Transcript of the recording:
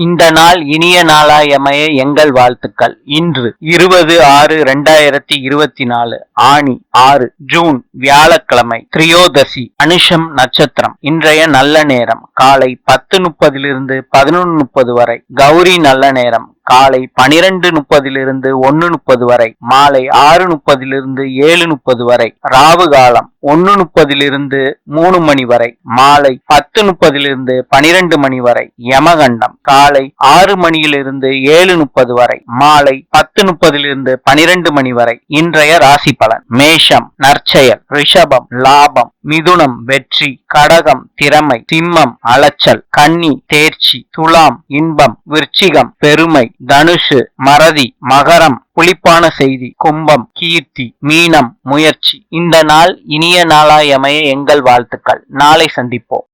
இந்த நாள் இனிய நாளாய் அமைய எங்கள் வாழ்த்துக்கள். இன்று இருபது ஆறு இரண்டாயிரத்தி இருபத்தி நாலு ஆணி ஆறு ஜூன் வியாழக்கிழமை திரியோதசி அனுஷம் நட்சத்திரம். இன்றைய நல்ல நேரம் காலை பத்து முப்பதிலிருந்து பதினொன்று முப்பது வரை. கௌரி நல்ல நேரம் காலை பனிரெண்டு முப்பதிலிருந்து ஒன்னு முப்பது வரை மாலை ஆறு முப்பதிலிருந்து ஏழு முப்பது வரை ராவு காலம் ஒன்னு முப்பதிலிருந்து மூணு மணி வரை மாலை பத்து முப்பதிலிருந்து பனிரெண்டு மணி வரை யமகண்டம் காலை ஆறு மணியிலிருந்து ஏழு முப்பது வரை மாலை பத்து முப்பதிலிருந்து பனிரெண்டு மணி வரை இன்றைய ராசி பலன் மேஷம் நற்செயல் ரிஷபம் லாபம் மிதுனம் வெற்றி கடகம் திறமை சிம்மம் அலைச்சல் கன்னி தேர்ச்சி துலாம் இன்பம் விருச்சிகம் பெருமை தனுஷு மறதி மகரம் புளிப்பான செய்தி கும்பம் கீர்த்தி மீனம் முயற்சி. இந்த நாள் இனிய நாளாய் அமைய எங்கள் வாழ்த்துக்கள். நாளை சந்திப்போம்.